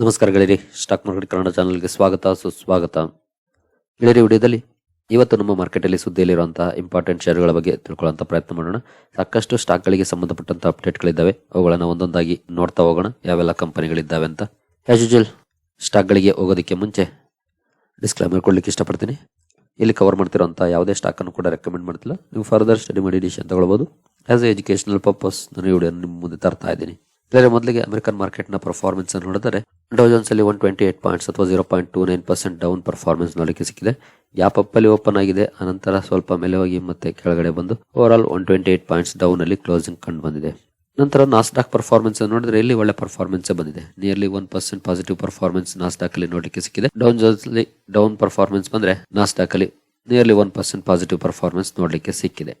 ನಮಸ್ಕಾರ ಗೆಳೆಯರಿ. Stock market Kannada ಚಾನಲ್ಗೆ ಸ್ವಾಗತ, ಸುಸ್ವಾಗತ. ಗೆಳೆಯರಿ, ವಿಡಿಯೋದಲ್ಲಿ ಇವತ್ತು ನಮ್ಮ ಮಾರ್ಕೆಟಲ್ಲಿ ಸುದ್ದಿಯಲ್ಲಿರುವಂತಹ ಇಂಪಾರ್ಟೆಂಟ್ ಶೇರುಗಳ ಬಗ್ಗೆ ತಿಳ್ಕೊಳ್ಳೋಂಥ ಪ್ರಯತ್ನ ಮಾಡೋಣ. ಸಾಕಷ್ಟು ಸ್ಟಾಕ್ಗಳಿಗೆ ಸಂಬಂಧಪಟ್ಟಂತ ಅಪ್ಡೇಟ್ಗಳಿದ್ದಾವೆ ಅವುಗಳನ್ನು ಒಂದೊಂದಾಗಿ ನೋಡ್ತಾ ಹೋಗೋಣ. ಯಾವೆಲ್ಲ ಕಂಪನಿಗಳಿದ್ದಾವೆ ಅಂತ. ಆ್ಯಸ್ ಯೂಜಲ್ ಸ್ಟಾಕ್ಗಳಿಗೆ ಹೋಗೋದಕ್ಕೆ ಮುಂಚೆ ಡಿಸ್ಕ್ಲೈಮರ್ ಕೊಡ್ಲಿಕ್ಕೆ ಇಷ್ಟಪಡ್ತೀನಿ. ಇಲ್ಲಿ ಕವರ್ ಮಾಡ್ತಿರೋಂಥ ಯಾವುದೇ ಸ್ಟಾಕನ್ನು ಕೂಡ ರೆಕಮೆಂಡ್ ಮಾಡ್ತಿಲ್ಲ. ನೀವು ಫರ್ದರ್ ಸ್ಟಡಿ ಮಾಡಿ ಡಿಸಿಷನ್ ತಗೊಳ್ಬೋದು. ಆ್ಯಸ್ ಎ ಎಜುಕೇಷನಲ್ ಪರ್ಪಸ್ ನಾನು ವಿಡಿಯೋ ನಿಮ್ಮ ಮುಂದೆ ತರ್ತಾ ಇದ್ದೀನಿ. ಬೇರೆ ಮೊದಲಿಗೆ ಅಮೆರಿಕನ್ ಮಾರ್ಕೆಟ್ನ ಪರ್ಫಾರ್ಮೆನ್ಸ್ ಅನ್ನು ನೋಡಿದರೆ ಡೌಜನ್ಸ್ ಅಲ್ಲಿ ಒನ್ ಟ್ವೆಂಟಿ ಏಟ್ ಪಾಯಿಂಟ್ಸ್ ಅಥವಾ zero point two nine percent down performance ನೋಡಲಿಕ್ಕೆ ಸಿಕ್ಕಿದೆ. ಗ್ಯಾಪ್ ಅಪ್ ಅಲ್ಲಿ ಓಪನ್ ಆಗಿದೆ. ಅನಂತರ ಸ್ವಲ್ಪ ಮೇಲೆ ಹೋಗಿ ಮತ್ತೆ ಕೆಳಗಡೆ ಬಂದು overall one twenty eight points down ಅಲ್ಲಿ ಕ್ಲೋಸಿಂಗ್ ಕಂಡು ಬಂದಿದೆ. ನಂತರ ನಾಸ್ಡಾಕ್ ಪರ್ಫಾರ್ಮೆನ್ಸ್ ನೋಡಿದ್ರೆ ಇಲ್ಲಿ ಒಳ್ಳೆ ಪರ್ಫಾರ್ಮೆನ್ಸ್ ಬಂದಿದೆ. Nearly one percent positive performance Nasdaq ಅಲ್ಲಿ ನೋಡಲಿಕ್ಕೆ ಸಿಕ್ಕಿದೆ. ಡೌನ್ ಜೋನ್ಸ್ ಅಲ್ಲಿ ಡೌನ್ ಪರ್ಫಾರ್ಮೆನ್ಸ್ ಬಂದ್ರೆ ನಾಸ್ಡಾಕ್ ಅಲ್ಲಿ nearly one percent positive performance ನೋಡಲಿಕ್ಕೆ ಸಿಕ್ಕಿದೆ.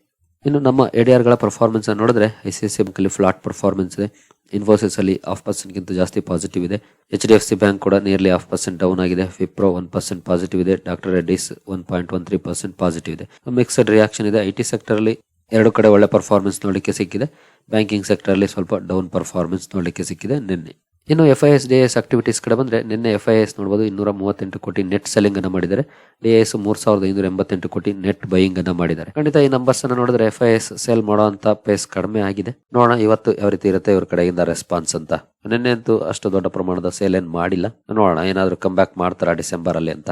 ಇನ್ನು ನಮ್ಮ ಎಡಿಆರ್ಗಳ ಪರ್ಫಾರ್ಮೆನ್ಸ್ ನೋಡಿದ್ರೆ ಐ ಸಿ ಸಿ ಅಲ್ಲಿ ಫ್ಲಾಟ್ ಪರ್ಫಾರ್ಮೆನ್ಸ್ ಇದೆ. ಇನ್ಫೋಸಿಸ್ ಅಲ್ಲಿ ಹಾಫ್ ಪರ್ಸೆಂಟ್ ಗಿಂತ ಜಾಸ್ತಿ ಪಾಸಿಟಿವ್ ಇದೆ. H D F C bank ಕೂಡ ನಿಯರ್ಲಿ ಹಾಫ್ ಪರ್ಸೆಂಟ್ ಡೌನ್ ಆಗಿದೆ. ವಿಪ್ರೋ ಒನ್ ಪರ್ಸೆಂಟ್ ಪಾಸಿಟಿವ್ ಇದೆ. Doctor Reddy's one point one three percent positive ಇದೆ. ಮಿಕ್ಸಡ್ ರಿಯಾಕ್ಷನ್ ಇದೆ. ಐ ಟಿ ಸೆಕ್ಟರ್ ಅಲ್ಲಿ ಎರಡು ಕಡೆ ಒಳ್ಳೆ ಪರ್ಫಾರ್ಮೆನ್ಸ್ ನೋಡಲಿಕ್ಕೆ ಸಿಕ್ಕಿದೆ. ಬ್ಯಾಂಕಿಂಗ್ ಸೆಕ್ಟರ್ ಅಲ್ಲಿ ಸ್ವಲ್ಪ ಡೌನ್ ಪರ್ಫಾರ್ಮೆನ್ಸ್ ನೋಡಲಿಕ್ಕೆ ಸಿಕ್ಕಿದೆ ನಿನ್ನೆ. ಇನ್ನು F I S D S activities ಕಡೆ ಬಂದರೆ ನಿನ್ನೆ ಎಫ್ ಐ ಎಸ್ ನೋಡ್ಬೋದು ಇನ್ನೂರ ಮೂವತ್ತೆಂಟು ಕೋಟಿ ನೆಟ್ ಸೆಲ್ಲಿಂಗ್ ಅನ್ನು ಮಾಡಿದ್ದಾರೆ. ಡಿ ಎಸ್ ಮೂರು ಸಾವಿರದ ಐನೂರ ಎಂಬತ್ತೆಂಟು ಕೋಟಿ ನೆಟ್ ಬೈಯಿಂಗ್ ಅನ್ನು ಮಾಡಿದ್ದಾರೆ. ಖಂಡಿತ ಈ ನಂಬರ್ಸ್ ಅನ್ನು ನೋಡಿದ್ರೆ ಎಫ್ ಐ ಎಸ್ ಸೇಲ್ ಮಾಡುವಂತ ಪೇಸ್ ಕಡಿಮೆ ಆಗಿದೆ. ನೋಡೋಣ ಇವತ್ತು ಯಾವ ರೀತಿ ಇರುತ್ತೆ ಇವ್ರ ಕಡೆಯಿಂದ ರೆಸ್ಪಾನ್ಸ್ ಅಂತ. ನಿನ್ನೆ ಅಂತೂ ಅಷ್ಟು ದೊಡ್ಡ ಪ್ರಮಾಣದ ಸೇಲ್ ಏನು ಮಾಡಿಲ್ಲ. ನೋಡೋಣ ಏನಾದರೂ ಕಮ್ ಬ್ಯಾಕ್ ಮಾಡ್ತಾರಾ ಡಿಸೆಂಬರ್ ಅಲ್ಲಿ ಅಂತ.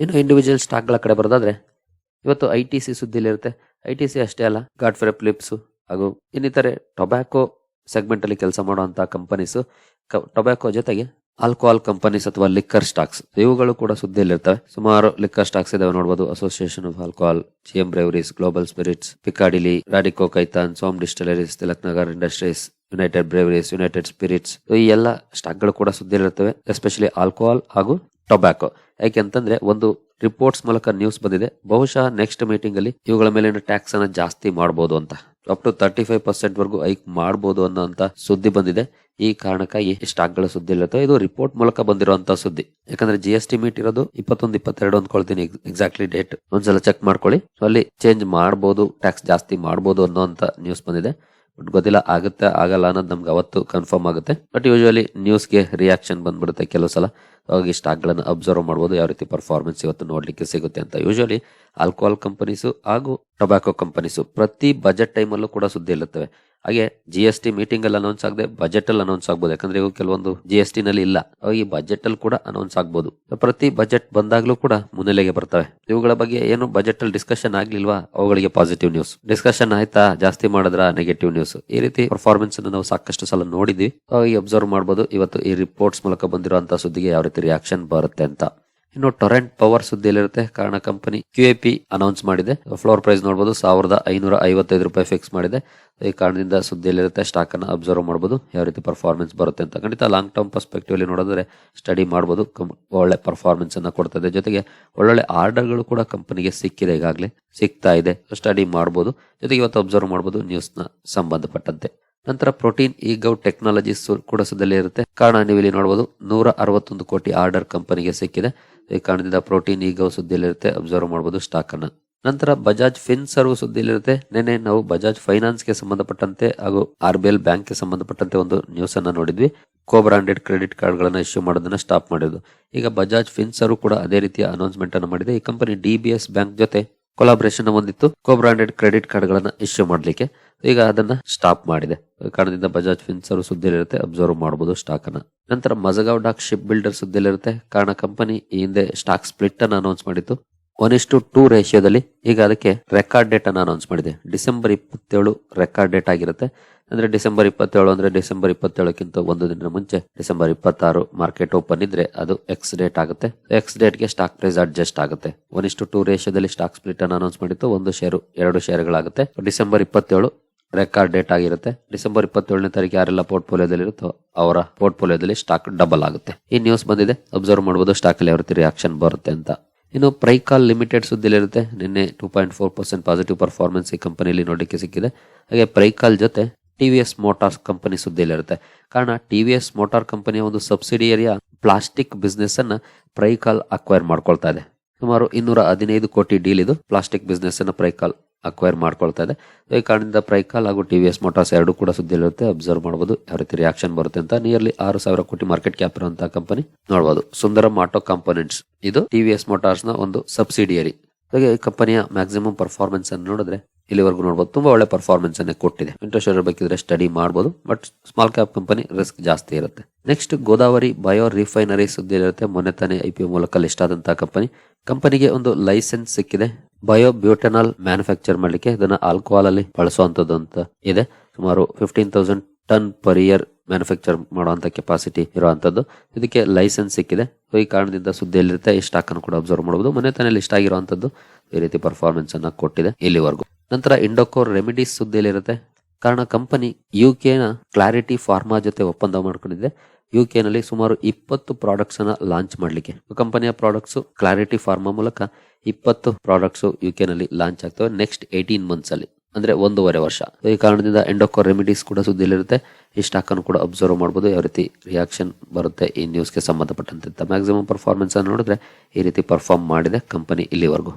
ಇನ್ನು ಇಂಡಿವಿಜುವಲ್ ಸ್ಟಾಕ್ಗಳ ಕಡೆ ಬರೋದಾದ್ರೆ ಇವತ್ತು ಐ ಟಿ ಸಿ ಸುದ್ದಿಲಿರುತ್ತೆ ಐ ಟಿ ಸಿ ಅಷ್ಟೇ ಅಲ್ಲ ಗಾಡ್ಫ್ರೆ ಫ್ಲಿಪ್ಸು ಹಾಗೂ ಇನ್ನಿತರೆ ಟೊಬ್ಯಾಕೋ ಸೆಗ್ಮೆಂಟ್ ಅಲ್ಲಿ ಕೆಲಸ ಮಾಡುವಂತಹ ಕಂಪನೀಸ್ ಟೊಬ್ಯಾಕೋ ಜೊತೆಗೆ ಆಲ್ಕೋಹಾಲ್ ಕಂಪನೀಸ್ ಅಥವಾ ಲಿಕ್ಕರ್ ಸ್ಟಾಕ್ಸ್ ಇವುಗಳು ಕೂಡ ಸುದ್ದಿಯಲ್ಲಿರ್ತವೆ. ಸುಮಾರು ಲಿಕ್ಕರ್ ಸ್ಟಾಕ್ಸ್ ಇದಾವೆ ನೋಡಬಹುದು association of alcohol GM Breweries Global Spirits Piccadilly Radico Khaitan Som Distilleries Tilak Nagar Industries United Breweries United Spirits ಈ ಎಲ್ಲ ಸ್ಟಾಕ್ಗಳು ಕೂಡ ಸುದ್ದಿಯಲ್ಲಿರ್ತವೆ ಎಸ್ಪೆಷಲಿ ಆಲ್ಕೋಹಾಲ್ ಹಾಗೂ ಟೊಬ್ಯಾಕೋ ಯಾಕೆಂತಂದ್ರೆ ಒಂದು ರಿಪೋರ್ಟ್ಸ್ ಮೂಲಕ ನ್ಯೂಸ್ ಬಂದಿದೆ. ಬಹುಶಃ ನೆಕ್ಸ್ಟ್ ಮೀಟಿಂಗ್ ಅಲ್ಲಿ ಇವುಗಳ ಮೇಲಿನ ಟ್ಯಾಕ್ಸ್ ಅನ್ನ ಜಾಸ್ತಿ ಮಾಡಬಹುದು ಅಂತ. Up to thirty five percent ವರೆಗೂ ಹೈಕ್ ಮಾಡಬಹುದು ಅನ್ನೋಂತ ಸುದ್ದಿ ಬಂದಿದೆ. ಈ ಕಾರಣಕ್ಕಾಗಿ ಸ್ಟಾಕ್ಗಳ ಸುದ್ದಿ ಇರುತ್ತೆ ಇದು ರಿಪೋರ್ಟ್ ಮೂಲಕ ಬಂದಿರುವಂತಹ ಸುದ್ದಿ. ಯಾಕಂದ್ರೆ ಜಿ ಎಸ್ ಟಿ ಮೀಟ್ ಇರೋದು ಇಪ್ಪತ್ತೊಂದು, ಇಪ್ಪತ್ತೆರಡು ಅಂದ್ಕೊಳ್ತೀನಿ ಎಕ್ಸಾಕ್ಟ್ಲಿ ಡೇಟ್ ಒಂದ್ಸಲ ಚೆಕ್ ಮಾಡ್ಕೊಳ್ಳಿ. ಅಲ್ಲಿ ಚೇಂಜ್ ಮಾಡಬಹುದು ಟ್ಯಾಕ್ಸ್ ಜಾಸ್ತಿ ಮಾಡಬಹುದು ಅನ್ನೋಂತ ನ್ಯೂಸ್ ಬಂದಿದೆ. ಬಟ್ ಗೊತ್ತಿಲ್ಲ, ಆಗುತ್ತೆ, ಆಗಲ್ಲ ಅನ್ನೋದು ನಮ್ಗೆ ಅವತ್ತು ಕನ್ಫರ್ಮ್ ಆಗುತ್ತೆ. ಬಟ್ ಯೂಶುವಲಿ ನ್ಯೂಸ್ಗೆ ರಿಯಾಕ್ಷನ್ ಬಂದ್ಬಿಡುತ್ತೆ ಕೆಲವು ಸಲ. ಅವಾಗ ಈ ಸ್ಟಾಕ್ಗಳನ್ನು ಅಬ್ಸರ್ವ್ ಮಾಡ್ಬೋದು, ಯಾವ ರೀತಿ ಪರ್ಫಾರ್ಮೆನ್ಸ್ ಇವತ್ತು ನೋಡಲಿಕ್ಕೆ ಸಿಗುತ್ತೆ ಅಂತ. ಯೂಶುವಲಿ ಆಲ್ಕೋಹಾಲ್ ಕಂಪನೀಸು ಹಾಗೂ ಟೊಬ್ಯಾಕೋ ಕಂಪನೀಸು ಪ್ರತಿ ಬಜೆಟ್ ಟೈಮಲ್ಲೂ ಕೂಡ ಸುದ್ದಿ ಇರುತ್ತವೆ ಹಾಗೆ ಜಿ ಎಸ್ ಟಿ ಮೀಟಿಂಗ್ ಅಲ್ಲಿ ಅನೌನ್ಸ್ ಆಗದೆ ಬಜೆಟ್ ಅಲ್ಲಿ ಅನೌನ್ಸ್ ಆಗ್ಬೋದು. ಯಾಕಂದ್ರೆ ಇವು ಕೆಲವೊಂದು ಜಿ ಎಸ್ ಟಿ ನಲ್ಲಿ ಇಲ್ಲ. ಈ ಬಜೆಟ್ ಅಲ್ಲಿ ಕೂಡ ಅನೌನ್ಸ್ ಆಗ್ಬೋದು. ಪ್ರತಿ ಬಜೆಟ್ ಬಂದಾಗ್ಲೂ ಕೂಡ ಮುನ್ನೆಲೆಗೆ ಬರ್ತವೆ. ಇವುಗಳ ಬಗ್ಗೆ ಏನು ಬಜೆಟ್ ಅಲ್ಲಿ ಡಿಸ್ಕಷನ್ ಆಗ್ಲಿಲ್ವಾ? ಅವುಗಳಿಗೆ ಪಾಸಿಟಿವ್ ನ್ಯೂಸ್ ಡಿಸ್ಕಷನ್ ಆಯ್ತಾ? ಜಾಸ್ತಿ ಮಾಡಿದ್ರ? ನೆಗೆಟಿವ್ ನ್ಯೂಸ್ ಈ ರೀತಿ ಪರ್ಫಾರ್ಮೆನ್ಸ್ ಅನ್ನು ನಾವು ಸಾಕಷ್ಟು ಸಲ ನೋಡಿದ್ವಿ. ಈ ಅಬ್ಸರ್ವ್ ಮಾಡಬಹುದು ಇವತ್ತು ಈ ರಿಪೋರ್ಟ್ಸ್ ಮೂಲಕ ಬಂದಿರುವಂತಹ ಸುದ್ದಿಗೆ ಯಾವ ರೀತಿ ರಿಯಾಕ್ಷನ್ ಬರುತ್ತೆ ಅಂತ. ಇನ್ನು ಟೊರೆಂಟ್ ಪವರ್ ಸುದ್ದಿಯಲ್ಲಿರುತ್ತೆ ಕಾರಣ company Q A P announce ಮಾಡಿದೆ. ಫ್ಲೋರ್ ಪ್ರೈಸ್ ನೋಡಬಹುದು ಸಾವಿರದ ಐನೂರ ಐವತ್ತೈದು ರೂಪಾಯಿ ಫಿಕ್ಸ್ ಮಾಡಿದೆ. ಈ ಕಾರಣದಿಂದ ಸುದ್ದಿಯಲ್ಲಿರುತ್ತೆ ಸ್ಟಾಕ್ ಅನ್ನು ಅಬ್ಸರ್ವ್ ಮಾಡಬಹುದು ಯಾವ ರೀತಿ ಪರ್ಫಾರ್ಮೆನ್ಸ್ ಬರುತ್ತೆ ಅಂತ ಖಂಡಿತ ಲಾಂಗ್ ಟರ್ಮ್ ಪರ್ಸ್ಪೆಕ್ಟಿವ್ ಅಲ್ಲಿ ನೋಡಿದ್ರೆ ಸ್ಟಡಿ ಮಾಡಬಹುದು ಒಳ್ಳೆ ಪರ್ಫಾರ್ಮೆನ್ಸ್ ಅನ್ನು ಕೊಡ್ತದೆ. ಜೊತೆಗೆ ಒಳ್ಳೊಳ್ಳೆ ಆರ್ಡರ್ಗಳು ಕೂಡ ಕಂಪನಿಗೆ ಸಿಕ್ಕಿದೆ ಈಗಾಗಲೇ. ಸಿಗ್ತಾ ಇದೆ. ಸ್ಟಡಿ ಮಾಡಬಹುದು ಜೊತೆಗೆ ಇವತ್ತು ಅಬ್ಸರ್ವ್ ಮಾಡಬಹುದು ನ್ಯೂಸ್ ಸಂಬಂಧಪಟ್ಟಂತೆ. ನಂತರ ಪ್ರೋಟೀನ್ ಈಗೌ ಟೆಕ್ನಾಲಜೀಸ್ ಕೂಡ ಇರುತ್ತೆ. ಕಾರಣ ನೀವು ಇಲ್ಲಿ ನೋಡಬಹುದು ನೂರ ಅರವತ್ತೊಂದು ಕೋಟಿ ಆರ್ಡರ್ ಕಂಪನಿಗೆ ಸಿಕ್ಕಿದೆ. ಈ ಕಾರಣದಿಂದ ಪ್ರೋಟೀನ್ ಈಗ ಸುದ್ದಿಯಲ್ಲಿರುತ್ತೆ ಅಬ್ಸರ್ವ್ ಮಾಡಬಹುದು ಸ್ಟಾಕ್ ಅನ್ನ. ನಂತರ ಬಜಾಜ್ ಫಿನ್ ಸರ್ವ್ ಸುದ್ದಿಯಲ್ಲಿರುತ್ತೆ. ನಿನ್ನೆ ನಾವು ಬಜಾಜ್ ಫೈನಾನ್ಸ್ಗೆ ಸಂಬಂಧಪಟ್ಟಂತೆ ಹಾಗೂ ಆರ್ ಬಿ ಎಲ್ ಬ್ಯಾಂಕ್ಗೆ ಸಂಬಂಧಪಟ್ಟಂತೆ ಒಂದು ನ್ಯೂಸ್ ಅನ್ನ ನೋಡಿದ್ವಿ. ಕೋ ಬ್ರಾಂಡೆಡ್ ಕ್ರೆಡಿಟ್ ಕಾರ್ಡ್ ಗಳನ್ನ ಇಶ್ಯೂ ಮಾಡೋದನ್ನ ಸ್ಟಾಪ್ ಮಾಡಿದ್ದು. ಈಗ ಬಜಾಜ್ ಫಿನ್ ಸರ್ವ್ ಕೂಡ ಅದೇ ರೀತಿಯ ಅನೌನ್ಸ್ಮೆಂಟ್ ಅನ್ನು ಮಾಡಿದೆ. ಈ company D B S bank ಜೊತೆ ಕೊಲಾಬ್ರೇಷನ್ ಹೊಂದಿತ್ತು ಕೋ ಬ್ರಾಂಡೆಡ್ ಕ್ರೆಡಿಟ್ ಕಾರ್ಡ್ ಗಳನ್ನ ಇಶ್ಯೂ ಮಾಡ್ಲಿಕ್ಕೆ. ಈಗ ಅದನ್ನ ಸ್ಟಾಪ್ ಮಾಡಿದೆ. ಕಾರಣದಿಂದ ಬಜಾಜ್ ಫಿನ್ಸರ್ ಸುದ್ದಿಲಿರುತ್ತೆ ಅಬ್ಸರ್ವ್ ಮಾಡಬಹುದು ಸ್ಟಾಕ್ ಅನ್ನ. ನಂತರ ಮಜಗಾವ್ ಡಾಕ್ ಶಿಪ್ ಬಿಲ್ಡರ್ ಸುದ್ದಿಲಿರುತ್ತೆ. ಕಾರಣ ಕಂಪನಿ ಈ ಹಿಂದೆ ಸ್ಟಾಕ್ ಸ್ಪ್ಲಿಟ್ ಅನ್ನ ಅನೌನ್ಸ್ ಮಾಡಿತ್ತು. ಒನ್ ಇಷ್ಟು ಟೂ ರೇಷಿಯೋದಲ್ಲಿ ಈಗ ಅದಕ್ಕೆ ರೆಕಾರ್ಡ್ ಡೇಟ್ ಅನ್ನು ಅನೌನ್ಸ್ ಮಾಡಿದೆ. ಡಿಸೆಂಬರ್ ಇಪ್ಪತ್ತೇಳು ರೆಕಾರ್ಡ್ ಡೇಟ್ ಆಗಿರುತ್ತೆ. ಅಂದ್ರೆ ಡಿಸೆಂಬರ್ ಇಪ್ಪತ್ತೇಳು ಅಂದ್ರೆ ಡಿಸೆಂಬರ್ ಇಪ್ಪತ್ತೇಳಕ್ಕಿಂತ ಒಂದು ದಿನ ಮುಂಚೆ ಡಿಸೆಂಬರ್ ಇಪ್ಪತ್ತಾರು ಮಾರ್ಕೆಟ್ ಓಪನ್ ಇದ್ರೆ ಅದು ಎಕ್ಸ್ ಡೇಟ್ ಆಗುತ್ತೆ. ಎಕ್ಸ್ ಡೇಟ್ಗೆ ಸ್ಟಾಕ್ ಪ್ರೈಸ್ ಅಡ್ಜಸ್ಟ್ ಆಗುತ್ತೆ. ಒನ್ ಇಷ್ಟು ಟೂ ರೇಷಿಯೋದಲ್ಲಿ ಸ್ಟಾಕ್ ಸ್ಪ್ಲಿಟ್ ಅನ್ನು ಅನೌನ್ಸ್ ಮಾಡಿತ್ತು. ಒಂದು ಶೇರು ಎರಡು ಶೇರ್ಗಳಾಗುತ್ತೆ ಡಿಸೆಂಬರ್ ಇಪ್ಪತ್ತೇಳು ರೆಕಾರ್ಡ್ ಡೇಟ್ ಆಗಿರುತ್ತೆ. ಡಿಸೆಂಬರ್ ಇಪ್ಪತ್ತೇಳನೇ ತಾರೀಕು ಯಾರೆಲ್ಲ ಪೋರ್ಟ್ಫೋಲಿಯೋದಲ್ಲಿ ಇರುತ್ತೋ ಅವರ ಪೋರ್ಟ್ಫೋಲಿಯೋದಲ್ಲಿ ಸ್ಟಾಕ್ ಡಬಲ್ ಆಗುತ್ತೆ. ಈ ನ್ಯೂಸ್ ಬಂದಿದೆ. ಅಬ್ಸರ್ವ್ ಮಾಡಬಹುದು ಸ್ಟಾಕ್ ಅಲ್ಲಿ ಯಾವ ರಿಯಾಕ್ಷನ್ ಬರುತ್ತೆ ಅಂತ. ಇನ್ನು ಪ್ರೈಕಾಲ್ ಲಿಮಿಟೆಡ್ ಸುದ್ದಿಲಿರುತ್ತೆ. ನಿನ್ನೆ two point four percent positive performance ಈ ಕಂಪನಿಯಲ್ಲಿ ನೋಡಲಿಕ್ಕೆ ಸಿಕ್ಕಿದೆ. ಹಾಗೆ ಪ್ರೈಕಾಲ್ ಜೊತೆ ಟಿವಿಎಸ್ ಮೋಟಾರ್ಸ್ ಕಂಪನಿ ಸುದ್ದಿಯಲ್ಲಿರುತ್ತೆ. ಕಾರಣ, ಟಿ ವಿ ಎಸ್ ಮೋಟಾರ್ ಕಂಪನಿಯ ಒಂದು ಸಬ್ಸಿಡಿಯರಿಯ ಪ್ಲಾಸ್ಟಿಕ್ ಬಿಸ್ನೆಸ್ ಅನ್ನ ಪ್ರೈಕಾಲ್ ಅಕ್ವೈರ್ ಮಾಡ್ಕೊಳ್ತಾ ಇದೆ. ಸುಮಾರು ಇನ್ನೂರ ಹದಿನೈದು ಕೋಟಿ ಡೀಲ್ ಇದು. ಪ್ಲಾಸ್ಟಿಕ್ ಬಿಸ್ನೆಸ್ ಅನ್ನ ಪ್ರೈಕಾಲ್ ಅಕ್ವೈರ್ ಮಾಡ್ಕೊಳ್ತಾ ಇದೆ. ಈ ಕಾರಣದಿಂದ ಪ್ರೈಕಾಲ್ ಹಾಗೂ ಟಿ ವಿ ಎಸ್ ಮೋಟಾರ್ಸ್ ಎರಡು ಕೂಡ ಸುದ್ದಿಯಲ್ಲಿರುತ್ತೆ. ಅಬ್ಸರ್ವ್ ಮಾಡಬಹುದು ಯಾವ ರೀತಿ ರಿಯಾಕ್ಷನ್ ಬರುತ್ತೆ ಅಂತ ನಿಯರ್ಲಿ ಆರು ಸಾವಿರ ಕೋಟಿ ಮಾರ್ಕೆಟ್ ಕ್ಯಾಪ್ ಇರುವಂತಹ ಕಂಪನಿ ನೋಡಬಹುದು ಸುಂದರಂ ಆಟೋ ಕಾಂಪೋನೆಂಟ್ಸ್ ಇದು ಟಿ ವಿ ಎಸ್ ಮೋಟಾರ್ಸ್ನ ಒಂದು ಸಬ್ಸಿಡಿಯರಿ. ಹಾಗೆ ಕಂಪನಿಯ ಮ್ಯಾಕ್ಸಿಮಮ್ ಪರ್ಫಾರ್ಮೆನ್ಸ್ ಅನ್ನು ನೋಡಿದ್ರೆ ಇಲ್ಲಿವರೆಗೂ ನೋಡಬಹುದು ತುಂಬಾ ಒಳ್ಳೆ ಪರ್ಫಾರ್ಮೆನ್ಸ್ ಅನ್ನ ಕೊಟ್ಟಿದೆ. ಇಂಟ್ರೆಸ್ಟ್ ಇರಬೇಕಿದ್ರೆ ಸ್ಟಡಿ ಮಾಡಬಹುದು but small cap company risk ಜಾಸ್ತಿ ಇರುತ್ತೆ. ನೆಕ್ಸ್ಟ್ ಗೋದಾವರಿ ಬಯೋ ರಿಫೈನರಿ ಸುದ್ದಿ ಇರುತ್ತೆ ಮೊನ್ನೆ ತಾನೇ ಐ ಪಿ ಮೂಲಕ ಲಿಸ್ಟ್ ಆದಂತಹ ಕಂಪನಿ ಕಂಪನಿಗೆ ಒಂದು ಲೈಸೆನ್ಸ್ ಸಿಕ್ಕಿದೆ. ಬಯೋ ಬ್ಯೂಟನಾಲ್ ಮ್ಯಾನುಫ್ಯಾಕ್ಚರ್ ಮಾಡಲಿಕ್ಕೆ. ಇದನ್ನ ಆಲ್ಕೋಹಾಲ್ ಅಲ್ಲಿ ಬಳಸುವಂತದ್ದು ಅಂತ ಇದೆ. ಸುಮಾರು fifteen thousand ton per year manufacture ಮಾಡುವಂತ ಕೆಪಾಸಿಟಿ ಇರುವಂತದ್ದು. ಇದಕ್ಕೆ ಲೈಸೆನ್ಸ್ ಸಿಕ್ಕಿದೆ. ಈ ಕಾರಣದಿಂದ ಸುದ್ದಿಯಲ್ಲಿರುತ್ತೆ. ಈ ಸ್ಟಾಕ್ ಅನ್ನು ಕೂಡ ಅಬ್ಸರ್ವ್ ಮಾಡಬಹುದು ಮೊನ್ನೆ ತಾನೇ ಲಿಸ್ಟ್ ಆಗಿರುವಂತದ್ದು. ಈ ರೀತಿ ಪರ್ಫಾರ್ಮೆನ್ಸ್ ಅನ್ನ ಕೊಟ್ಟಿದೆ ಇಲ್ಲಿವರೆಗೂ. ನಂತರ ಇಂಡೋಕೋರ್ ರೆಮಿಡೀಸ್ ಸುದ್ದಿಯಲ್ಲಿರುತ್ತೆ ಕಾರಣ ಕಂಪನಿ ಯು ಕೆನ ಕ್ಲಾರಿಟಿ ಫಾರ್ಮಾ ಜೊತೆ ಒಪ್ಪಂದ ಮಾಡ್ಕೊಂಡಿದೆ. ಯು ನಲ್ಲಿ ಸುಮಾರು ಇಪ್ಪತ್ತು ಪ್ರಾಡಕ್ಟ್ಸ್ ಅನ್ನ ಲಾಂಚ್ ಮಾಡಲಿಕ್ಕೆ. ಕಂಪನಿಯ ಪ್ರಾಡಕ್ಟ್ಸ್ ಕ್ಲಾರಿಟಿ ಫಾರ್ಮಾ ಮೂಲಕ ಇಪ್ಪತ್ತು ಪ್ರಾಡಕ್ಟ್ಸ್ ಯು ನಲ್ಲಿ ಲಾಂಚ್ ಆಗ್ತವೆ ನೆಕ್ಸ್ಟ್ ಏಟೀನ್ ಮಂತ್ಸ್ ಅಲ್ಲಿ. ಅಂದ್ರೆ ಒಂದೂವರೆ ವರ್ಷ. ಈ ಕಾರಣದಿಂದ ಎಂಡೋಕೋರ್ ರೆಮಿಡೀಸ್ ಕೂಡ ಸುದ್ದಿಯಲ್ಲಿರುತ್ತೆ ಈ ಸ್ಟಾಕ್ ಅನ್ನು ಕೂಡ ಅಬ್ಸರ್ವ್ ಮಾಡಬಹುದು ಯಾವ ರೀತಿ ರಿಯಾಕ್ಷನ್ ಬರುತ್ತೆ ಈ ನ್ಯೂಸ್ಗೆ ಸಂಬಂಧಪಟ್ಟಂತೆ ಮ್ಯಾಕ್ಸಿಮಮ್ ಪರ್ಫಾರ್ಮೆನ್ಸ್ ಅನ್ನು ನೋಡಿದ್ರೆ ಈ ರೀತಿ ಪರ್ಫಾರ್ಮ್ ಮಾಡಿದೆ ಕಂಪನಿ ಇಲ್ಲಿವರೆಗೂ.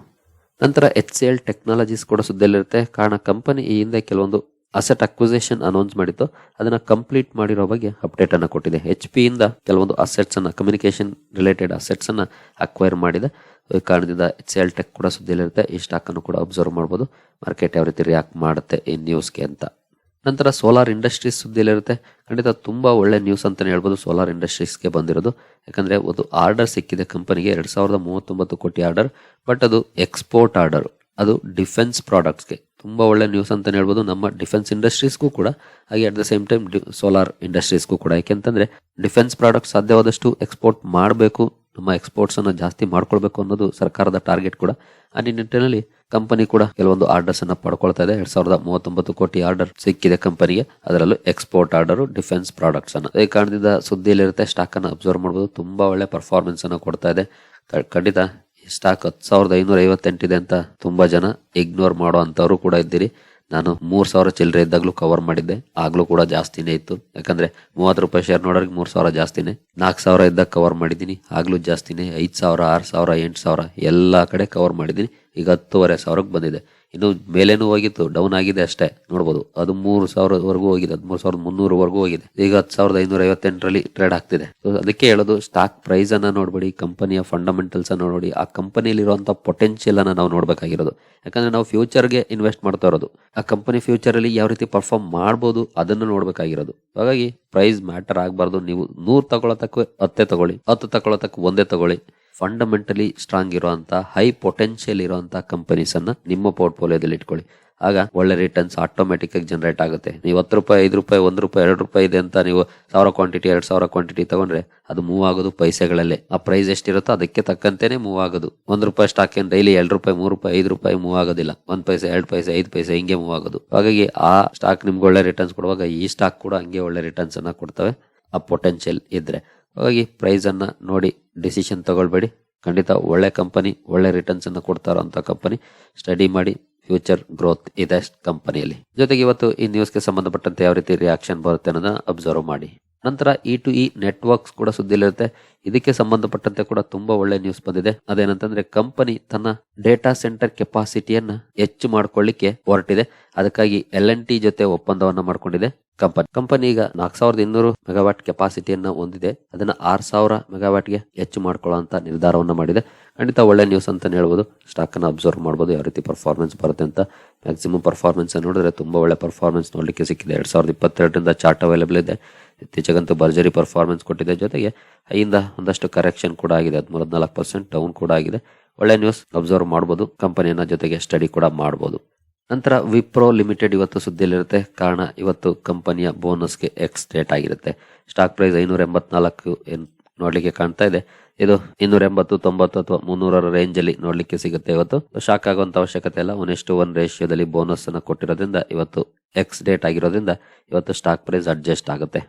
ನಂತರ ಎಚ್ ಸಿ ಎಲ್ ಟೆಕ್ನಾಲಜೀಸ್ ಕೂಡ ಸುದ್ದಿಯಲ್ಲಿರುತ್ತೆ. ಕಾರಣ ಕಂಪನಿ ಈ ಹಿಂದೆ ಕೆಲವೊಂದು ಅಸೆಟ್ ಅಕ್ವಿಸೇಷನ್ ಅನೌನ್ಸ್ ಮಾಡಿತ್ತು. ಅದನ್ನ ಕಂಪ್ಲೀಟ್ ಮಾಡಿರೋ ಬಗ್ಗೆ ಅಪ್ಡೇಟ್ ಅನ್ನು ಕೊಟ್ಟಿದೆ. ಎಚ್ ಪಿ ಇಂದ ಕೆಲವೊಂದು ಅಸೆಟ್ಸ್ ಅನ್ನ ಕಮ್ಯುನಿಕೇಶನ್ ರಿಲೇಟೆಡ್ ಅಸೆಟ್ಸ್ ಅನ್ನ ಅಕ್ವೈರ್ ಮಾಡಿದೆ. ಈ ಕಾರಣದಿಂದ ಎಚ್ ಸಿ ಎಲ್ ಟೆಕ್ ಕೂಡ ಸುದ್ದಿಯಲ್ಲಿರುತ್ತೆ. ಈ ಸ್ಟಾಕ್ ಅನ್ನು ಕೂಡ ಅಬ್ಸರ್ವ್ ಮಾಡಬಹುದು ಮಾರ್ಕೆಟ್ ಯಾವ ರೀತಿ ರಿಯಾಕ್ಟ್ ಮಾಡುತ್ತೆ ಈ ನ್ಯೂಸ್ಗೆ ಅಂತ. ನಂತರ ಸೋಲಾರ್ ಇಂಡಸ್ಟ್ರೀಸ್ ಸುದ್ದಿಯಲ್ಲಿರುತ್ತೆ ಖಂಡಿತ ತುಂಬ ಒಳ್ಳೆ ನ್ಯೂಸ್ ಅಂತಲೇ ಹೇಳ್ಬೋದು ಸೋಲಾರ್ ಇಂಡಸ್ಟ್ರೀಸ್ಗೆ ಬಂದಿರೋದು. ಯಾಕಂದರೆ ಒಂದು ಆರ್ಡರ್ ಸಿಕ್ಕಿದೆ ಕಂಪನಿಗೆ, ಎರಡು ಸಾವಿರದ ಮೂವತ್ತೊಂಬತ್ತು ಕೋಟಿ ಆರ್ಡರ್ ಬಟ್ ಅದು ಎಕ್ಸ್ಪೋರ್ಟ್ ಆರ್ಡರ್ ಅದು ಡಿಫೆನ್ಸ್ ಪ್ರಾಡಕ್ಟ್ಸ್ಗೆ ತುಂಬ ಒಳ್ಳೆ ನ್ಯೂಸ್ ಅಂತಲೇ ಹೇಳ್ಬೋದು. ನಮ್ಮ ಡಿಫೆನ್ಸ್ ಇಂಡಸ್ಟ್ರೀಸ್ಗೂ ಕೂಡ, ಹಾಗೆ at the same time solar ಇಂಡಸ್ಟ್ರೀಸ್ಗೂ ಕೂಡ. ಯಾಕೆಂತಂದರೆ ಡಿಫೆನ್ಸ್ ಪ್ರಾಡಕ್ಟ್ ಸಾಧ್ಯವಾದಷ್ಟು ಎಕ್ಸ್ಪೋರ್ಟ್ ಮಾಡಬೇಕು. ನಮ್ಮ ಎಕ್ಸ್ಪೋರ್ಟ್ಸನ್ನು ಜಾಸ್ತಿ ಮಾಡ್ಕೊಳ್ಬೇಕು ಅನ್ನೋದು ಸರ್ಕಾರದ ಟಾರ್ಗೆಟ್ ಕೂಡ. ಆ ನಿಟ್ಟಿನಲ್ಲಿ ಕಂಪನಿ ಕೂಡ ಕೆಲವೊಂದು ಆರ್ಡರ್ಸ್ ಅನ್ನು ಪಡ್ಕೊಳ್ತಾ ಇದೆ. ಎರಡ್ ಸಾವಿರದ ಮೂವತ್ತೊಂಬತ್ತು ಕೋಟಿ ಆರ್ಡರ್ ಸಿಕ್ಕಿದೆ ಕಂಪನಿಗೆ ಅದರಲ್ಲೂ ಎಕ್ಸ್ಪೋರ್ಟ್ ಆರ್ಡರ್ ಡಿಫೆನ್ಸ್ ಪ್ರಾಡಕ್ಟ್ಸ್ ಅನ್ನು. ಈ ಕಾರಣದಿಂದ ಸುದ್ದಿಯಲ್ಲಿರುತ್ತೆ ಸ್ಟಾಕ್ ಅನ್ನು ಅಬ್ಸರ್ವ್ ಮಾಡಬಹುದು ತುಂಬಾ ಒಳ್ಳೆ ಪರ್ಫಾರ್ಮೆನ್ಸ್ ಅನ್ನು ಕೊಡ್ತಾ ಇದೆ. ಖಂಡಿತ ಸ್ಟಾಕ್ ಹತ್ತು ಸಾವಿರದ ಐನೂರ ಐವತ್ತೆಂಟಿದೆ ಅಂತ ತುಂಬಾ ಜನ ಇಗ್ನೋರ್ ಮಾಡೋ ಅಂತವರು ಕೂಡ ಇದ್ದೀರಿ. ನಾನು ಮೂರ್ ಸಾವಿರ ಚಿಲ್ಲರೆ ಇದ್ದಾಗ್ಲೂ ಕವರ್ ಮಾಡಿದ್ದೆ. ಆಗ್ಲೂ ಕೂಡ ಜಾಸ್ತಿನೇ ಇತ್ತು. ಯಾಕಂದ್ರೆ ಮೂವತ್ತು ರೂಪಾಯಿ ಶೇರ್ ನೋಡೋರಿಗೆ ಮೂರ್ ಸಾವಿರ ಜಾಸ್ತಿನೇ. ನಾಲ್ಕು ಸಾವಿರ ಇದ್ದಾಗ ಕವರ್ ಮಾಡಿದ್ದೀನಿ. ಆಗ್ಲೂ ಜಾಸ್ತಿನೇ. ಐದ್ ಸಾವಿರ, ಆರು ಸಾವಿರ, ಎಂಟು ಸಾವಿರ ಎಲ್ಲಾ ಕಡೆ ಕವರ್ ಮಾಡಿದ್ದೀನಿ. ಈಗ ಹತ್ತುವರೆ ಸಾವಿರಕ್ಕೆ ಬಂದಿದೆ. ಇನ್ನು ಮೇಲೇನೂ ಹೋಗಿತ್ತು ಡೌನ್ ಆಗಿದೆ ಅಷ್ಟೇ, ನೋಡ್ಬೋದು. ಅದು ಮೂರು ಸಾವಿರದವರೆಗೂ ಹೋಗಿದೆ, ಹದಿಮೂರು ಸಾವಿರದ ಮುನ್ನೂರವರೆಗೂ ಹೋಗಿದೆ. ಈಗ ಹತ್ತು ಸಾವಿರದ ಐನೂರ ಐವತ್ತೆಂಟರಲ್ಲಿ ಟ್ರೇಡ್ ಆಗ್ತಿದೆ. ಸೊ ಅದಕ್ಕೆ ಹೇಳೋದು ಸ್ಟಾಕ್ ಪ್ರೈಸ್ ಅನ್ನ ನೋಡ್ಬೇಡಿ ಕಂಪನಿಯ ಫಂಡಮೆಂಟಲ್ಸ್ ಅನ್ನ ನೋಡಿ. ಆ ಕಂಪನಿಯಲ್ಲಿ ಇರುವಂತ ಪೊಟೆನ್ಶಿಯಲ್ ಅನ್ನ ನಾವು ನೋಡಬೇಕಾಗಿರೋದು. ಯಾಕಂದ್ರೆ ನಾವು ಫ್ಯೂಚರ್ಗೆ ಇನ್ವೆಸ್ಟ್ ಮಾಡ್ತಾ ಇರೋದು. ಆ ಕಂಪನಿ ಫ್ಯೂಚರ್ ಅಲ್ಲಿ ಯಾವ ರೀತಿ ಪರ್ಫಾರ್ಮ್ ಮಾಡ್ಬೋದು, ಅದನ್ನು ನೋಡ್ಬೇಕಾಗಿರೋದು. ಹಾಗಾಗಿ ಪ್ರೈಸ್ ಮ್ಯಾಟರ್ ಆಗಬಾರ್ದು. ನೀವು ನೂರು ತಗೊಳತಕ್ಕ ಹತ್ತೆ ತಗೊಳ್ಳಿ, ಹತ್ತು ತಗೊಳತಕ್ಕ ಒಂದೇ ತಗೊಳ್ಳಿ. ಫಂಡಮೆಂಟಲಿ ಸ್ಟ್ರಾಂಗ್ ಇರುವಂತ ಹೈ ಪೊಟೆನ್ಷಿಯಲ್ ಇರುವಂತ ಕಂಪನೀಸ್ ಅನ್ನ ನಿಮ್ಮ ಪೋರ್ಟ್ಫೋಲಿಯೋದಲ್ಲಿ ಇಟ್ಕೊಳ್ಳಿ. ಆಗ ಒಳ್ಳೆ ರಿಟರ್ನ್ಸ್ ಆಟೋಮೆಟಿಕ್ ಆಗಿ ಜನರೇಟ್ ಆಗುತ್ತೆ. ನೀವು ಹತ್ತು ರೂಪಾಯಿ, ಐದು ರೂಪಾಯಿ, ಒಂದು ರೂಪಾಯಿ, ಎರಡು ರೂಪಾಯಿ ಇದೆ ಅಂತ ನೀವು ಸಾವಿರ ಕ್ವಾಂಟಿಟಿ ಎರಡು ಸಾವಿರ ಕ್ವಾಂಟಿಟಿ ತಗೊಂಡ್ರೆ ಅದು ಮೂವ್ ಆಗೋದು ಪೈಸೆಗಳಲ್ಲೇ. ಆ ಪ್ರೈಸ್ ಎಷ್ಟಿರುತ್ತೋ ಅದಕ್ಕೆ ತಕ್ಕಂತೆ ಮೂವ್ ಆಗೋದು. ಒಂದು ರೂಪಾಯಿ ಸ್ಟಾಕ್ ಏನು ಡೈಲಿ ಎರಡು ರೂಪಾಯಿ, ಮೂರು ರೂಪಾಯಿ, ಐದು ರೂಪಾಯಿ ಮೂವ್ ಆಗೋದಿಲ್ಲ. ಒಂದು ಪೈಸೆ, ಎರಡು ಪೈಸೆ, ಐದು ಪೈಸೆ ಹಿಂಗೆ ಮೂವ್ ಆಗೋದು. ಹಾಗಾಗಿ ಆ ಸ್ಟಾಕ್ ನಿಮ್ಗೆ ಒಳ್ಳೆ ರಿಟರ್ನ್ಸ್ ಕೊಡುವಾಗ ಈ ಸ್ಟಾಕ್ ಕೂಡ ಹಂಗೆ ಒಳ್ಳೆ ರಿಟರ್ನ್ಸ್ ಅನ್ನ ಕೊಡ್ತವೆ. ಆ ಪೊಟೆನ್ಷಿಯಲ್ ಇದ್ರೆ. ಹಾಗಾಗಿ ಪ್ರೈಸನ್ನು ನೋಡಿ ಡಿಸಿಷನ್ ತಗೊಳ್ಬೇಡಿ. ಖಂಡಿತ ಒಳ್ಳೆ ಕಂಪನಿ ಒಳ್ಳೆ ರಿಟರ್ನ್ಸನ್ನು ಕೊಡ್ತಾರೋ ಅಂಥ ಕಂಪನಿ ಸ್ಟಡಿ ಮಾಡಿ ಫ್ಯೂಚರ್ ಗ್ರೋತ್ ಇದೆ ಕಂಪನಿಯಲ್ಲಿ. ಜೊತೆಗೆ ಇವತ್ತು ಈ ನ್ಯೂಸ್ಗೆ ಸಂಬಂಧಪಟ್ಟಂತೆ ಯಾವ ರೀತಿ ರಿಯಾಕ್ಷನ್ ಬರುತ್ತೆ ಅನ್ನೋದನ್ನ ಅಬ್ಸರ್ವ್ ಮಾಡಿ. ನಂತರ ಇ ಟು ಇ ನೆಟ್ವರ್ಕ್ಸ್ ಕೂಡ ಸುದ್ದಿಲಿರುತ್ತೆ ಇದಕ್ಕೆ ಸಂಬಂಧಪಟ್ಟಂತೆ ಕೂಡ ತುಂಬಾ ಒಳ್ಳೆ ನ್ಯೂಸ್ ಬಂದಿದೆ. ಅದೇನಂತಂದ್ರೆ ಕಂಪನಿ ತನ್ನ ಡೇಟಾ ಸೆಂಟರ್ ಕೆಪಾಸಿಟಿಯನ್ನ ಹೆಚ್ಚು ಮಾಡ್ಕೊಳ್ಳಿಕ್ಕೆ ಹೊರಟಿದೆ. ಅದಕ್ಕಾಗಿ ಎಲ್ ಎನ್ ಟಿ ಜೊತೆ ಒಪ್ಪಂದವನ್ನ ಮಾಡ್ಕೊಂಡಿದೆ ಕಂಪನಿ. ಕಂಪನಿ ಈಗ ನಾಲ್ಕು ಸಾವಿರದ ಇನ್ನೂರು ಮೆಗಾವಾಟ್ ಕೆಪಾಸಿಟಿಯನ್ನ ಹೊಂದಿದೆ. ಅದನ್ನ ಆರ್ ಸಾವಿರ ಮೆಗಾವ್ಯಾಟ್ಗೆ ಹೆಚ್ಚು ಮಾಡ್ಕೊಳ್ಳುವಂತ ನಿರ್ಧಾರವನ್ನ ಮಾಡಿದೆ. ಖಂಡಿತ ಒಳ್ಳೆ ನ್ಯೂಸ್ ಅಂತ ಹೇಳ್ಬೋದು. ಸ್ಟಾಕನ್ನು ಅಬ್ಸರ್ವ್ ಮಾಡ್ಬೋದು, ಯಾವ ರೀತಿ ಪರ್ಫಾರ್ಮೆನ್ಸ್ ಬರುತ್ತೆ ಅಂತ. ಮ್ಯಾಕ್ಸಿಮಮ್ ಪರ್ಫಾರ್ಮೆನ್ಸ್ ನೋಡಿದ್ರೆ ತುಂಬ ಒಳ್ಳೆ ಪರ್ಫಾರ್ಮೆನ್ಸ್ ನೋಡಲಿಕ್ಕೆ ಸಿಕ್ಕಿದೆ. ಎರಡು ಸಾವಿರದ ಇಪ್ಪತ್ತೆರಡರಿಂದ ಚಾರ್ಟ್ ಅವೈಲೇಬಲ್ ಇದೆ. ಇತ್ತೀಚೆಗಂತೂ ಭರ್ಜರಿ ಪರ್ಫಾರ್ಮೆನ್ಸ್ ಕೊಟ್ಟಿದೆ. ಜೊತೆಗೆ ಐಯಿಂದ ಒಂದಷ್ಟು ಕರೆಕ್ಷನ್ ಕೂಡ ಆಗಿದೆ. ಹದಿಮೂರು ಹದಿನಾಲ್ಕು ಪರ್ಸೆಂಟ್ ಡೌನ್ ಕೂಡ ಆಗಿದೆ. ಒಳ್ಳೆ ನ್ಯೂಸ್ ಅಬ್ಸರ್ವ್ ಮಾಡ್ಬೋದು. ಕಂಪನಿಯನ್ನ ಜೊತೆಗೆ ಸ್ಟಡಿ ಕೂಡ ಮಾಡ್ಬೋದು. ನಂತರ ವಿಪ್ರೋ ಲಿಮಿಟೆಡ್ ಇವತ್ತು ಸುದ್ದಿಯಲ್ಲಿರುತ್ತೆ. ಕಾರಣ ಇವತ್ತು ಕಂಪನಿಯ ಬೋನಸ್ಗೆ ಎಕ್ಸ್ ಡೇಟ್ ಆಗಿರುತ್ತೆ. ಸ್ಟಾಕ್ ಪ್ರೈಸ್ ಐನೂರ ಎಂಬತ್ನಾಲ್ಕು ನೋಡ್ಲಿಕ್ಕೆ ಕಾಣ್ತಾ ಇದೆ. ಇದು ಇನ್ನೂರ ಎಂಬತ್ತು ತೊಂಬತ್ತು ಅಥವಾ ಮುನ್ನೂರರ ರೇಂಜ್ ಅಲ್ಲಿ ನೋಡ್ಲಿಕ್ಕೆ ಸಿಗುತ್ತೆ ಇವತ್ತು. ಶಾಕ್ ಆಗುವಂತ ಅವಶ್ಯಕತೆ ಇಲ್ಲ. ಒನ್ ಎಷ್ಟು ಒನ್ ರೇಷಿಯೋದಲ್ಲಿ ಬೋನಸ್ ಅನ್ನ ಕೊಟ್ಟಿರೋದ್ರಿಂದ ಇವತ್ತು ಎಕ್ಸ್ ಡೇಟ್ ಆಗಿರೋದ್ರಿಂದ ಇವತ್ತು ಸ್ಟಾಕ್ ಪ್ರೈಸ್ ಅಡ್ಜಸ್ಟ್ ಆಗುತ್ತೆ.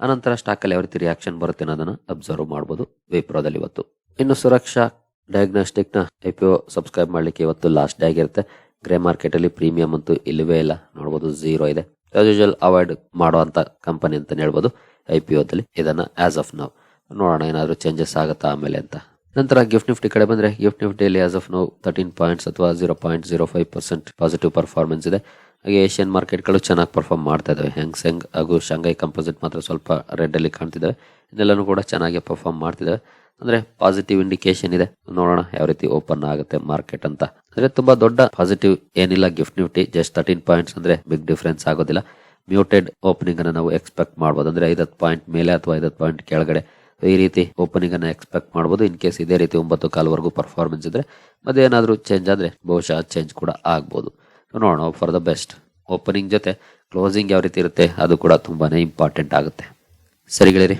ಅನಂತರ ಸ್ಟಾಕ್ ಅಲ್ಲಿ ಯಾವ ರೀತಿ ರಿಯಾಕ್ಷನ್ ಬರುತ್ತೆ ಅನ್ನೋದನ್ನ ಅಬ್ಸರ್ವ್ ಮಾಡಬಹುದು ವಿಪ್ರೋದಲ್ಲಿ ಇವತ್ತು. ಇನ್ನು ಸುರಕ್ಷಾ ಡಯಾಗ್ನೋಸ್ಟಿಕ್ನ ಐಪಿಒ ಸಬ್ಸ್ಕ್ರೈಬ್ ಮಾಡ್ಲಿಕ್ಕೆ ಇವತ್ತು ಲಾಸ್ಟ್ ಡೇ ಆಗಿರುತ್ತೆ. ಗ್ರೇ ಮಾರ್ಕೆಟ್ ಅಲ್ಲಿ ಪ್ರೀಮಿಯಂ ಅಂತೂ ಇಲ್ಲವೇ ಇಲ್ಲ. ನೋಡಬಹುದು ಜೀರೋ ಇದೆ. ಯೂಶಲ್ ಅವಾಯ್ಡ್ ಮಾಡುವಂತ ಕಂಪನಿ ಅಂತ ಹೇಳ್ಬೋದು ಐ ಪಿ ದಲ್ಲಿ ಇದನ್ನ ಆಸ್ ಆಫ್ ನಾವು ನೋಡೋಣ, ಏನಾದರೂ ಚೇಂಜಸ್ ಆಗುತ್ತಾ ಆಮೇಲೆ ಅಂತ. ನಂತರ ಗಿಫ್ಟ್ ನಿಫ್ಟಿ ಕಡೆ ಬಂದರೆ gift ನಿಫ್ಟಿಯಲ್ಲಿ as of now thirteen points ಅಥವಾ zero point zero five percent positive performance ಇದೆ. ಹಾಗೆ ಏಷ್ಯನ್ ಮಾರ್ಕೆಟ್ಗಳು ಚೆನ್ನಾಗಿ ಪರ್ಫಾರ್ಮ್ ಮಾಡ್ತಾ ಹೆಂಗ್ ಸೆಂಗ್ ಹಾಗೂ ಶಾಂಘೈ ಕಂಪೋಸಿಟ್ ಮಾತ್ರ ಸ್ವಲ್ಪ ರೆಡ್ ಅಲ್ಲಿ ಕಾಣ್ತಿದ್ದಾವೆ ಇದೆಲ್ಲನೂ ಕೂಡ ಚೆನ್ನಾಗಿ ಪರ್ಫಾರ್ಮ್ ಮಾಡ್ತಿದ್ದಾವೆ ಅಂದರೆ ಪಾಸಿಟಿವ್ ಇಂಡಿಕೇಶನ್ ಇದೆ. ನೋಡೋಣ ಯಾವ ರೀತಿ ಓಪನ್ ಆಗುತ್ತೆ ಮಾರ್ಕೆಟ್ ಅಂತ. ಅಂದರೆ ತುಂಬಾ ದೊಡ್ಡ ಪಾಸಿಟಿವ್ ಏನಿಲ್ಲ Gift Nifty just thirteen points ಅಂದರೆ ಬಿಗ್ ಡಿಫ್ರೆನ್ಸ್ ಆಗೋದಿಲ್ಲ. ಮ್ಯೂಟೆಡ್ ಓಪನಿಂಗ್ ಅನ್ನ ನಾವು ಎಕ್ಸ್ಪೆಕ್ಟ್ ಮಾಡ್ಬೋದು. ಅಂದರೆ ಐದತ್ತು ಪಾಯಿಂಟ್ ಮೇಲೆ ಅಥವಾ ಐದತ್ತು ಪಾಯಿಂಟ್ ಕೆಳಗಡೆ. ಈ ರೀತಿ ಓಪನಿಂಗ್ ಅನ್ನ ಎಕ್ಸ್ಪೆಕ್ಟ್ ಮಾಡಬಹುದು ಇನ್ ಕೇಸ್ ಇದೇ ರೀತಿ ಒಂಬತ್ತು ಕಾಲ್ವರೆಗೂ ಪರ್ಫಾರ್ಮೆನ್ಸ್ ಇದ್ರೆ ಮತ್ತೆ ಏನಾದರೂ ಚೇಂಜ್ ಆದ್ರೆ ಬಹುಶಃ ಚೇಂಜ್ ಕೂಡ ಆಗ್ಬೋದು. ನೋಡೋಣ ಫಾರ್ ದ ಬೆಸ್ಟ್ ಓಪನಿಂಗ್ ಜೊತೆ ಕ್ಲೋಸಿಂಗ್ ಯಾವ ರೀತಿ ಇರುತ್ತೆ ಅದು ಕೂಡ ತುಂಬಾನೇ ಇಂಪಾರ್ಟೆಂಟ್ ಆಗುತ್ತೆ. ಸರಿ ಗೆಳೆಯರಿ,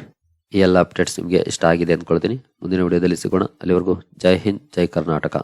ಈ ಎಲ್ಲ ಅಪ್ಡೇಟ್ಸ್ ನಿಮಗೆ ಇಷ್ಟ ಆಗಿದೆ ಅಂದ್ಕೊಳ್ತೀನಿ ಮುಂದಿನ ವಿಡಿಯೋದಲ್ಲಿ ಸಿಗೋಣ. ಅಲ್ಲಿವರೆಗೂ ಜೈ ಹಿಂದ್, ಜೈ ಕರ್ನಾಟಕ.